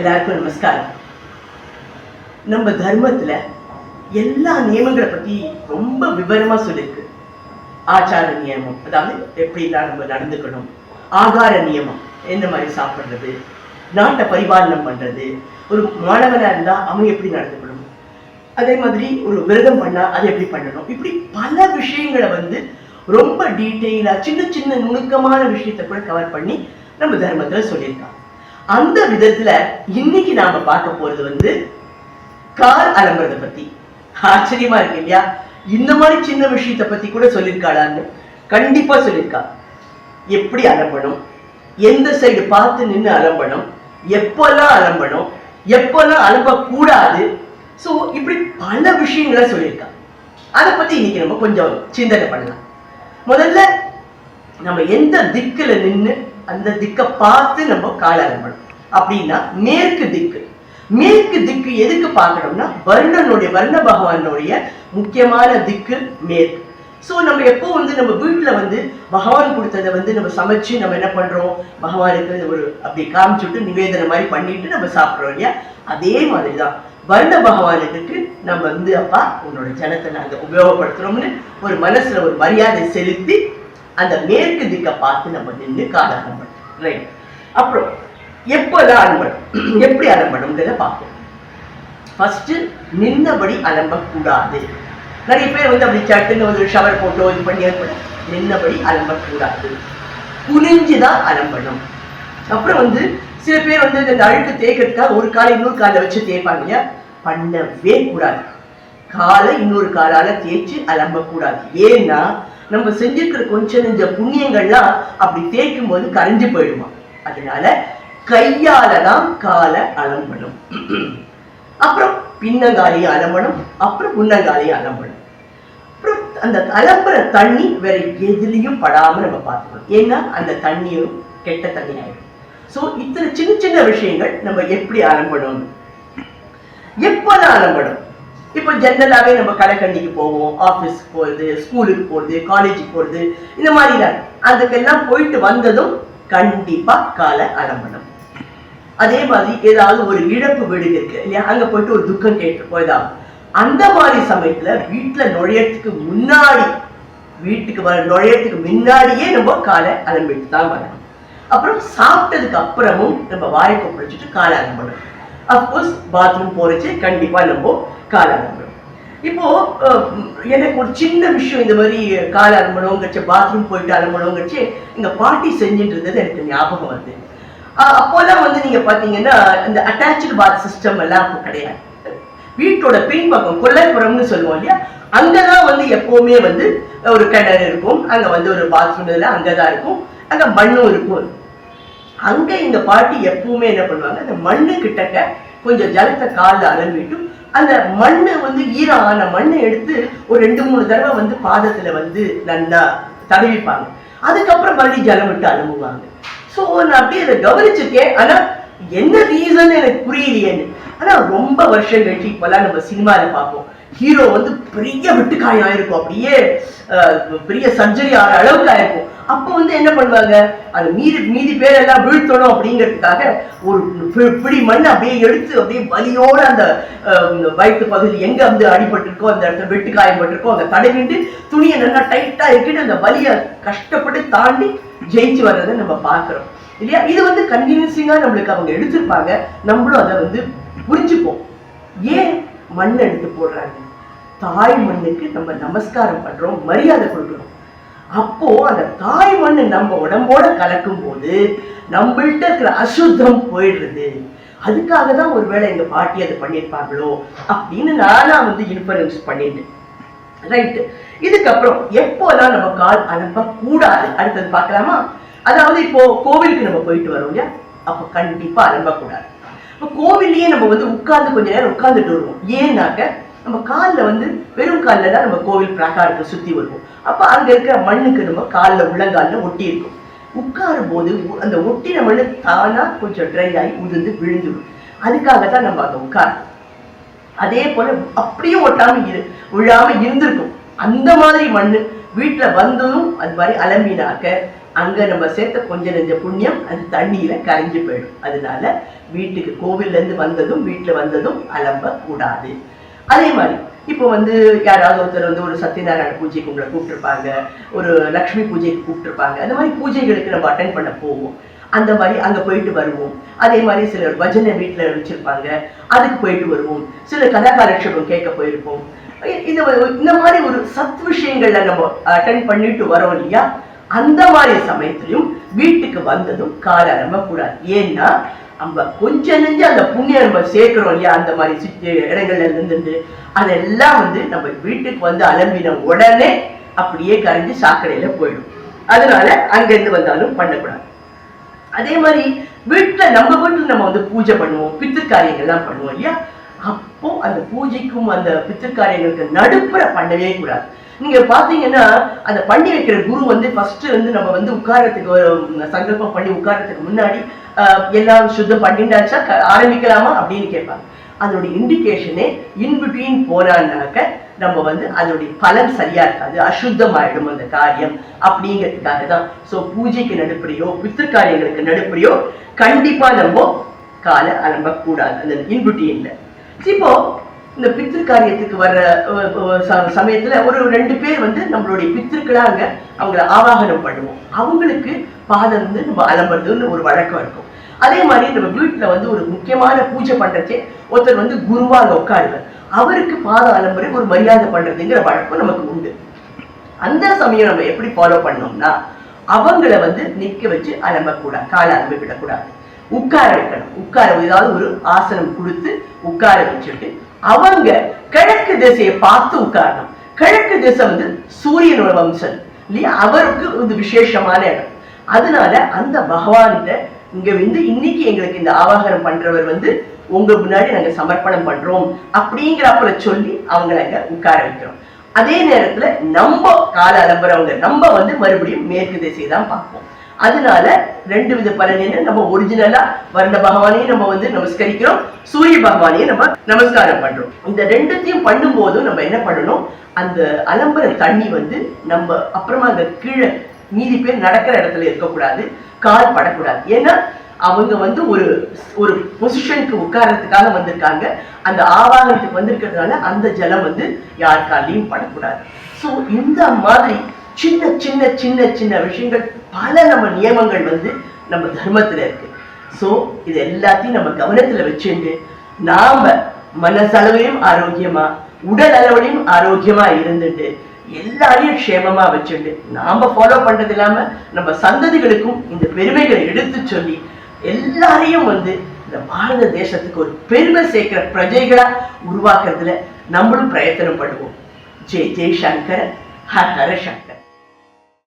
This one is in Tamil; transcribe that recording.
எல்லாருக்கும் நமஸ்காரம். நம்ம தர்மத்துல எல்லா நியமங்களை பத்தி ரொம்ப விவரமா சொல்லியிருக்கு ஆச்சார நியமம். அதாவது எப்படிலாம் நம்ம நடந்துக்கணும். ஆகார நியமம். எந்த மாதிரி சாப்பிடுறது? நாட்டை பரிபாலனம் பண்றது? ஒரு மாணவனா இருந்தா அவன் எப்படி நடந்துக்கணும்? அதே மாதிரி ஒரு விரதம் பண்ணா அதை எப்படி பண்ணணும்? இப்படி பல விஷயங்களை வந்து ரொம்ப டீட்டெயிலாக சின்ன சின்ன நுணுக்கமான விஷயத்தை கூட கவர் பண்ணி நம்ம தர்மத்துல சொல்லியிருக்காங்க. அந்த விதத்துல இன்னைக்கு நாம பார்க்க போறது வந்து கார் அலம்புறத பத்தி. ஆச்சரியமா இருக்கு இல்லையா? இந்த மாதிரி சின்ன விஷயத்தை பத்தி கூட சொல்லியிருக்காளான்னு கண்டிப்பா சொல்லியிருக்கா எப்படி அலம்பணும்? எந்த சைடு பார்த்து நின்று அலம்பணும்? எப்பெல்லாம் அலம்பணும்? எப்பெல்லாம் அலம்பக்கூடாது? ஸோ இப்படி பல விஷயங்களை சொல்லியிருக்கா அதை பத்தி இன்னைக்கு நம்ம கொஞ்சம் சிந்தனை பண்ணலாம். முதல்ல நம்ம எந்த திக்குல நின்று அந்த திக்கை பார்த்து நம்ம கால அலம்பணும் அப்படின்னா மேற்கு திக்கு. மேற்கு திக்கு எதுக்கு பார்க்கணும்னா வருணனுடைய வருண பகவானுடைய முக்கியமான திக்கு மேற்கு. ஸோ நம்ம எப்போ வந்து நம்ம வீட்டில் வந்து பகவான் கொடுத்ததை வந்து நம்ம சமைச்சு நம்ம என்ன பண்ணுறோம் பகவானுக்கு ஒரு அப்படி காமிச்சுட்டு நிவேதனம் மாதிரி பண்ணிட்டு நம்ம சாப்பிட்றோம் இல்லையா? அதே மாதிரி தான் வருண பகவானுக்கு நம்ம வந்து அப்பா உன்னோட ஜனத்தை நாங்கள் உபயோகப்படுத்துறோம்னு ஒரு மனசில் ஒரு மரியாதை செலுத்தி அந்த மேற்கு திக்கை பார்த்து நம்ம நின்று காலம் ரைட் அப்புறம் எப்போதான் அலம்பணும் எப்படி அலம்பணுங்கிறத பார்ப்போம். ஃபஸ்ட்டு நின்னபடி அலம்பக்கூடாது நிறைய பேர் வந்து அப்படி சட்டுன்னு ஒரு ஷவர் போட்டோ இது பண்ணி ஏற்பட நின்னபடி அலம்பக்கூடாது குனிஞ்சுதான் அலம்பணும் அப்புறம் வந்து சில பேர் வந்து இந்த அழுக்கு தேய்க்கிறதுக்காக ஒரு காலை இன்னொரு காலை வச்சு தேய்ப்பாங்க இல்லையா? பண்ணவே கூடாது. காலை இன்னொரு காலால தேய்ச்சி அலம்பக்கூடாது ஏன்னா நம்ம செஞ்சிருக்கிற கொஞ்சம் நெஞ்ச புண்ணியங்கள்லாம் அப்படி தேய்க்கும் போது கரைஞ்சு போயிடுமா? அதனால கையால தான் காலை அலம்பணும். அப்புறம் பின்னங்காலையை அலம்பணும் அப்புறம் முன்னங்காலையை அலம்பணும். அப்புறம் அந்த அலம்புற தண்ணி வேற எதுலேயும் படாம நம்ம பார்த்துக்கணும். ஏன்னா அந்த தண்ணியும் கெட்ட தண்ணி ஆயிடும் ஸோ இத்தனை சின்ன சின்ன விஷயங்கள் நம்ம எப்படி அலம்பணும் எப்போதான் அலம்பணும்? இப்போ ஜென்ரலாகவே நம்ம கடைக்கண்டிக்கு போவோம். ஆஃபீஸ்க்கு போகிறது ஸ்கூலுக்கு போகிறது காலேஜுக்கு போகிறது இந்த மாதிரிலாம் அதுக்கெல்லாம் போயிட்டு வந்ததும் கண்டிப்பாக காலை அடம்பணும் அதே மாதிரி ஏதாவது ஒரு இழப்பு வீடு இருக்கு இல்லையா? அங்க போயிட்டு ஒரு துக்கம் கேட்டு போயதாம் அந்த மாதிரி சமயத்துல வீட்டுல நுழையறதுக்கு முன்னாடி வீட்டுக்கு வர நுழையத்துக்கு முன்னாடியே நம்ம காலை அலம்பிட்டு தான் வரணும். அப்புறம் சாப்பிட்டதுக்கு அப்புறமும் நம்ம வாயை கொப்பளிச்சுட்டு காலை அலம்பணும். அப்கோர்ஸ் பாத்ரூம் போறச்சு கண்டிப்பா நம்ம காலை இப்போ எனக்கு ஒரு சின்ன விஷயம் இந்த மாதிரி காலை அலம்பணுங்கிறச்சு பாத்ரூம் போயிட்டு அலம்பணுங்கிறச்சு எங்க பாட்டி செஞ்சுட்டு இருந்தது எனக்கு ஞாபகம் வருது. அப்போல்லாம் வந்து நீங்க பாத்தீங்கன்னா இந்த அட்டாச்சு பாத் சிஸ்டம் எல்லாம் அப்போ கிடையாது. வீட்டோட பின்பக்கம் கொல்லைப்புறம்னு சொல்லுவோம் இல்லையா? அங்கதான் வந்து எப்பவுமே வந்து ஒரு கிணறு இருக்கும். அங்க வந்து ஒரு பாத்ரூம் அங்கே அங்கதான் இருக்கும். அங்க மண்ணும் இருக்கும். அங்கே இந்த பாட்டி எப்பவுமே என்ன பண்ணுவாங்க அந்த மண்ணு கிட்டக்க கொஞ்சம் ஜலத்தை காலில் அலம்பிட்டு அந்த மண்ணு வந்து ஈரம் ஆன மண்ணை எடுத்து ஒரு ரெண்டு மூணு தடவை வந்து பாதத்தில் வந்து நல்லா தடவிப்பாங்க. அதுக்கப்புறம் மறுபடியும் ஜலம் விட்டு அலம்புவாங்க. ஸோ நான் அப்படியே அதை கவனிச்சிருக்கேன். ஆனால் என்ன ரீசன் எனக்கு புரியலையேன்னு. ஆனால் ரொம்ப வருஷம் கழிச்சு இப்போல்லாம் நம்ம சினிமாவில் பார்ப்போம். ஹீரோ வந்து பெரிய வெட்டுக்காயம் ஆயிருக்கும். அப்படியே பெரிய சர்ஜரி ஆகிற அளவுக்கு ஆயிருக்கும். அப்போ வந்து என்ன பண்ணுவாங்க? அது மீதி மீதி பேரெல்லாம் வீழ்த்தணும் அப்படிங்கிறதுக்காக ஒரு பிடி மண் அப்படியே எடுத்து அப்படியே வலியோட அந்த வயிற்று பகுதி எங்க வந்து அடிபட்டிருக்கோ அந்த இடத்துல வெட்டு காயப்பட்டிருக்கோ அங்க தடவிட்டு துணியை நல்லா டைட்டா இருக்கிட்டு அந்த வலியை கஷ்டப்பட்டு தாண்டி ஜெயிச்சு வர்றதை நம்ம பார்க்குறோம். இல்லையா? இது வந்து கன்வீனியன்சிங்கா நம்மளுக்கு அவங்க எடுத்திருப்பாங்க. நம்மளும் அதை வந்து புரிஞ்சுப்போம். ஏன்? மண் எடுத்து போடுறாங்க. தாய் மண்ணுக்கு நம்ம நமஸ்காரம் பண்றோம் மரியாதை கொடுக்குறோம். அப்போ அந்த தாய் மண்ணு நம்ம உடம்போட கலக்கும் போது நம்மள்கிட்ட இருக்கிற அசுத்தம் போயிடுறது. அதுக்காக தான் ஒருவேளை எங்க பாட்டி அதை பண்ணியிருப்பாங்களோ அப்படின்னு நானா வந்து இன்ஃபரன்ஸ் பண்ணிட்டேன். ரைட்டு இதுக்கப்புறம் எப்போதான் நம்ம கால் அனுப்ப கூடாது? அடுத்தது பார்க்கலாமா? அதாவது இப்போ கோவிலுக்கு நம்ம போயிட்டு வரோம் இல்லையா? அப்போ கண்டிப்பா அனுப்பக்கூடாது இப்போ கோவில்லையே நம்ம வந்து உட்கார்ந்து கொஞ்ச நேரம் உட்கார்ந்துட்டு வருவோம். ஏன்னாக்க நம்ம காலில் வந்து வெறும் காலில் தான் நம்ம கோவில் பிரகாரத்தை சுற்றி வருவோம். அப்போ அங்கே இருக்கிற மண்ணுக்கு நம்ம காலில் உள்ளங்காலில் ஒட்டி இருக்கும். உட்காரும் போது அந்த ஒட்டின மண்ணு தானாக கொஞ்சம் ட்ரை ஆகி உதிர்ந்து விழுந்துடும். அதுக்காக தான் நம்ம அங்கே உட்காரும் அதே போல் அப்படியே ஒட்டாமல் இரு விழாமல் இருந்திருக்கும். அந்த மாதிரி மண்ணு வீட்டில் வந்ததும் அது மாதிரி அலம்பினாக்க அங்க நம்ம சேர்த்த கொஞ்ச நெஞ்ச புண்ணியம் அது தண்ணியில் கரைஞ்சு போயிடும். அதனால வீட்டுக்கு கோவில்ல இருந்து வந்ததும் வீட்டுல வந்ததும் அலம்ப கூடாது. அதே மாதிரி இப்போ வந்து யாராவது ஒருத்தர் வந்து ஒரு சத்யநாராயண பூஜைக்கு உங்களை கூப்பிட்டுருப்பாங்க ஒரு லக்ஷ்மி பூஜைக்கு கூப்பிட்டுருப்பாங்க அந்த மாதிரி பூஜைகளுக்கு நம்ம அட்டன் பண்ண போவோம். அந்த மாதிரி அங்க போயிட்டு வருவோம். அதே மாதிரி சிலர் பஜனை வீட்டுல வச்சிருப்பாங்க அதுக்கு போயிட்டு வருவோம். சில கதாகாலட்சேபம் கேட்க போயிருப்போம். இது இந்த மாதிரி ஒரு சத் விஷயங்கள்ல நம்ம அட்டன் பண்ணிட்டு வரோம் இல்லையா? அந்த மாதிரி சமயத்திலையும் வீட்டுக்கு வந்ததும் கால அலம்ப கூடாது ஏன்னா நம்ம கொஞ்ச நெஞ்சு அந்த புண்ணியம் நம்ம சேர்க்கிறோம் இல்லையா? அந்த மாதிரி சுத்தி இடங்கள்ல இருந்துட்டு அதெல்லாம் வந்து நம்ம வீட்டுக்கு வந்து அலம்பின உடனே அப்படியே கரைஞ்சு சாக்கடையில போயிடும். அதனால அங்கிருந்து வந்தாலும் பண்ணக்கூடாது. அதே மாதிரி வீட்டுல நம்ம வீட்டுல நம்ம வந்து பூஜை பண்ணுவோம் பித்திருக்காரியங்கள்லாம் பண்ணுவோம் இல்லையா? அப்போ அந்த பூஜைக்கும் அந்த பித்திருக்காரியங்களுக்கு நடுப்புற பண்ணவே கூடாது. நீங்க பாத்தீங்கன்னா அந்த பண்ணி வைக்கிற குரு வந்து ஃபர்ஸ்ட் வந்து நம்ம வந்து உட்காரத்துக்கு சங்கல்பம் பண்ணி உட்காரத்துக்கு முன்னாடி எல்லாம் சுத்தம் பண்ணிண்டாச்சா ஆரம்பிக்கலாமா? அப்படின்னு கேட்பாங்க. அதனுடைய இண்டிகேஷனே இன்பிட்வீன் போனான்னாக்க நம்ம வந்து அதனுடைய பலன் சரியா இருக்காது அசுத்தமாயிடும் அந்த காரியம் அப்படிங்கிறதுக்காக தான். ஸோ பூஜைக்கு நடுப்படியோ பித்து காரியங்களுக்கு நடுப்படியோ கண்டிப்பா நம்ம காலை அலம்பக்கூடாது. அந்த இன்பிட்டியன்ல இப்போ இந்த பித்திரு காரியத்துக்கு வர்ற சமயத்துல ஒரு ரெண்டு பேர் வந்து நம்மளுடைய பித்திருக்களா அவங்கள ஆவாகனம் பண்ணுவோம். அவங்களுக்கு பாதம் வந்து நம்ம அலம்புறதுன்னு ஒரு வழக்கம் இருக்கும். அதே மாதிரி நம்ம வீட்டுல வந்து ஒரு முக்கியமான பூஜை பண்றதே ஒருத்தர் வந்து குருவாக உட்காருவார். அவருக்கு பாதம் அலம்புரை ஒரு மரியாதை பண்றதுங்கிற வழக்கம் நமக்கு உண்டு. அந்த சமயம் நம்ம எப்படி ஃபாலோ பண்ணோம்னா அவங்கள வந்து நிக்க வச்சு அலம்பக்கூடாது காலை அலம்பி விடக்கூடாது. உட்கார வைக்கணும். உட்கார ஏதாவது ஒரு ஆசனம் கொடுத்து உட்கார வச்சுட்டு அவங்க கிழக்கு திசையை பார்த்து உட்காரணும் கிழக்கு திசை வந்து சூரியனோட வம்சம். இல்லையா? அவருக்கு வந்து விசேஷமான இடம். அதனால அந்த பகவான்கிட்ட இங்க வந்து இன்னைக்கு எங்களுக்கு இந்த ஆவாகனம் பண்றவர் வந்து உங்க முன்னாடி நாங்க சமர்ப்பணம் பண்றோம் அப்படிங்கிறப்பல சொல்லி அவங்கள அங்க உட்கார வைக்கிறோம். அதே நேரத்துல நம்ம கால அலம்புறவங்க நம்ம வந்து மறுபடியும் மேற்கு திசை தான் பார்ப்போம். அதனால ரெண்டு வித பலன் என்ன நம்ம ஒரிஜினலா வர்ண பகவானையும் நம்ம வந்து நமஸ்கரிக்கிறோம் சூரிய பகவானையும் நம்ம நமஸ்காரம் பண்றோம். இந்த ரெண்டுத்தையும் பண்ணும் போதும் நம்ம என்ன பண்ணணும்? அந்த அலம்பர தண்ணி வந்து நம்ம அப்புறமா அந்த கீழே மீதி பேர் நடக்கிற இடத்துல இருக்கக்கூடாது கால் படக்கூடாது. ஏன்னா அவங்க வந்து ஒரு ஒரு பொசிஷனுக்கு உட்கார்றதுக்காக வந்திருக்காங்க. அந்த ஆவாகனத்துக்கு வந்திருக்கிறதுனால அந்த ஜலம் வந்து யார் படக்கூடாது. ஸோ இந்த மாதிரி சின்ன சின்ன சின்ன சின்ன விஷயங்கள் பல நம்ம நியமங்கள் வந்து நம்ம தர்மத்துல இருக்கு. ஸோ இது எல்லாத்தையும் நம்ம கவனத்துல வச்சுட்டு நாம மனசளவையும் ஆரோக்கியமா உடல் அளவுலையும் ஆரோக்கியமா இருந்துட்டு எல்லாரையும் க்ஷேமமா வச்சுட்டு நாம ஃபாலோ பண்றது இல்லாம நம்ம சந்ததிகளுக்கும் இந்த பெருமைகளை எடுத்து சொல்லி எல்லாரையும் வந்து இந்த பாரத தேசத்துக்கு ஒரு பெருமை சேர்க்கிற பிரஜைகளா உருவாக்குறதுல நம்மளும் பிரயத்தனம் பண்ணுவோம் ஜெய் ஜெய் சங்கர் ஹர ஹர சங்கர்.